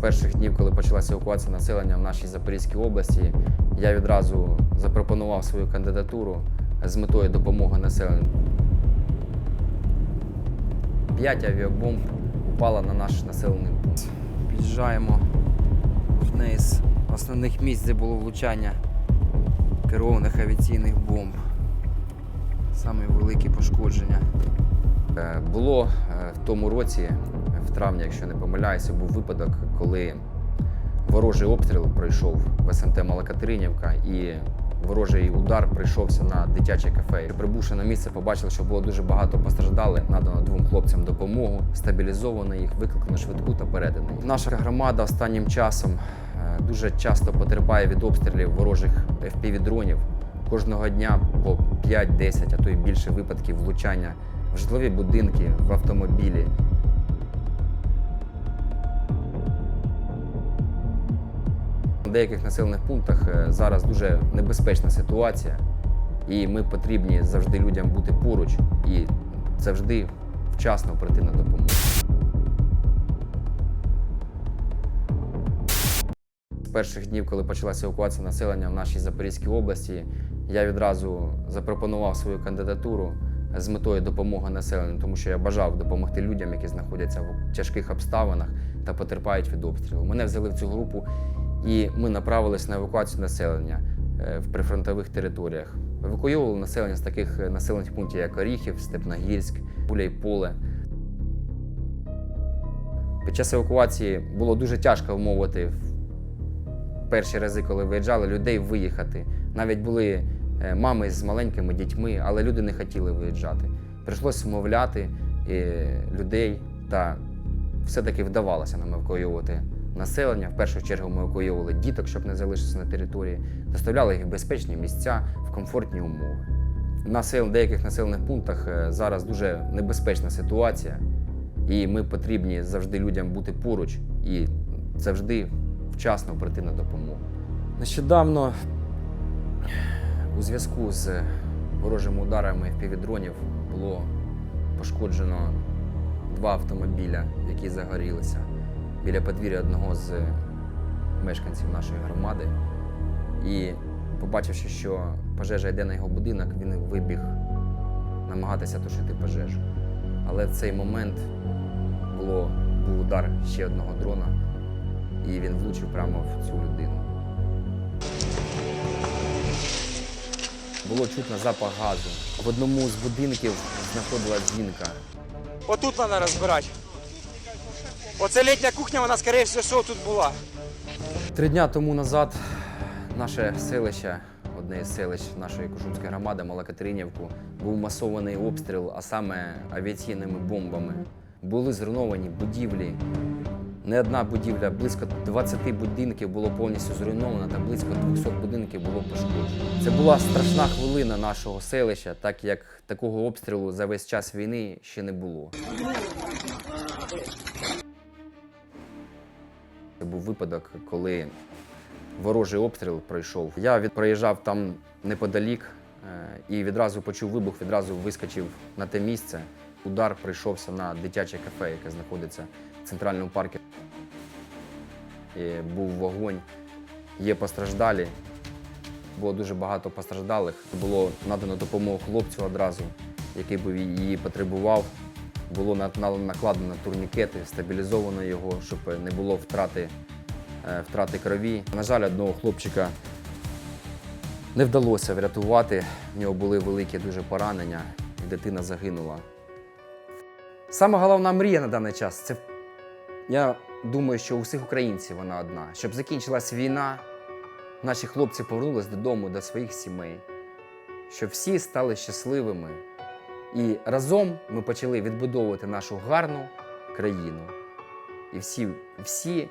перших днів, коли почалася евакуація населення в нашій Запорізькій області, я відразу запропонував свою кандидатуру з метою допомоги населенню. П'ять авіабомб упало на наш населений пункт. Під'їжджаємо в одне із основних місць, де було влучання керованих авіаційних бомб. Саме великі пошкодження. Е, Було е, в тому році, в травні, якщо не помиляюся, був випадок, коли ворожий обстріл пройшов в СМТ Малокатеринівка і ворожий удар прийшовся на дитяче кафе. Прибувши на місце, побачили, що було дуже багато постраждалих. Надано двом хлопцям допомогу, стабілізовано їх, викликано швидку та передано. Наша громада останнім часом е, дуже часто потерпає від обстрілів ворожих FPV-дронів. Кожного дня по 5-10, а то й більше випадків влучання в житлові будинки, в автомобілі. Деяких населених пунктах е, зараз дуже небезпечна ситуація, і ми потрібні завжди людям бути поруч і завжди вчасно прийти на допомогу. З перших днів, коли почалася евакуація населення в нашій Запорізькій області, я відразу запропонував свою кандидатуру з метою допомоги населенню, тому що я бажав допомогти людям, які знаходяться в тяжких обставинах та потерпають від обстрілу. Мене взяли в цю групу, і ми направились на евакуацію населення е, в прифронтових територіях. Евакуйовували населення з таких е, населених пунктів, як Оріхів, Степногірськ, Гуляйполе. Під час евакуації було дуже тяжко вмовити в перші рази, коли виїжджали, людей виїхати. Навіть були е, мами з маленькими дітьми, але люди не хотіли виїжджати. Прийшлося вмовляти людей, та все-таки вдавалося нам евакуювати населення. В першу чергу ми евакуювали діток, щоб не залишитися на території, доставляли їх в безпечні місця, в комфортні умови. В деяких населених пунктах е, зараз дуже небезпечна ситуація, і ми потрібні завжди людям бути поруч і завжди вчасно прийти на допомогу. Нещодавно у зв'язку з ворожими ударами впівдронів було пошкоджено два автомобіля, які загорілися біля подвір'я одного з мешканців нашої громади. І побачивши, що пожежа йде на його будинок, він вибіг намагатися тушити пожежу. Але в цей момент було, був удар ще одного дрона, і він влучив прямо в цю людину. Було чутно запах газу. В одному з будинків знаходилась жінка. Отут треба розбирати. Оце літня кухня, вона, скоріше всього, тут була. Три дня тому назад наше селище, одне із селищ нашої Кушумської громади, Малокатеринівку, був масований обстріл, а саме авіаційними бомбами. Були зруйновані будівлі. Не одна будівля, близько 20 будинків було повністю зруйновано та близько 200 будинків було пошкоджено. Це була страшна хвилина нашого селища, так як такого обстрілу за весь час війни ще не було. Був випадок, коли ворожий обстріл пройшов. Я проїжджав там неподалік е, і відразу почув вибух, відразу вискочив на те місце. Удар прийшовся на дитяче кафе, яке знаходиться в центральному парку. І був вогонь, є постраждалі. Було дуже багато постраждалих. Було надано допомогу хлопцю одразу, який би її потребував. Було на- на- накладено турнікети, стабілізовано його, щоб не було втрати, е, втрати крові. На жаль, одного хлопчика не вдалося врятувати. В нього були великі дуже поранення, і дитина загинула. Саме головна мрія на даний час це я думаю, що у всіх українців вона одна. Щоб закінчилась війна, наші хлопці повернулись додому до своїх сімей, щоб всі стали щасливими. І разом ми почали відбудовувати нашу гарну країну. І всі, всі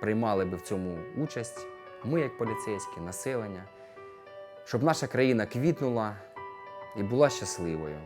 приймали би в цьому участь, ми, як поліцейські, населення, щоб наша країна квітнула і була щасливою.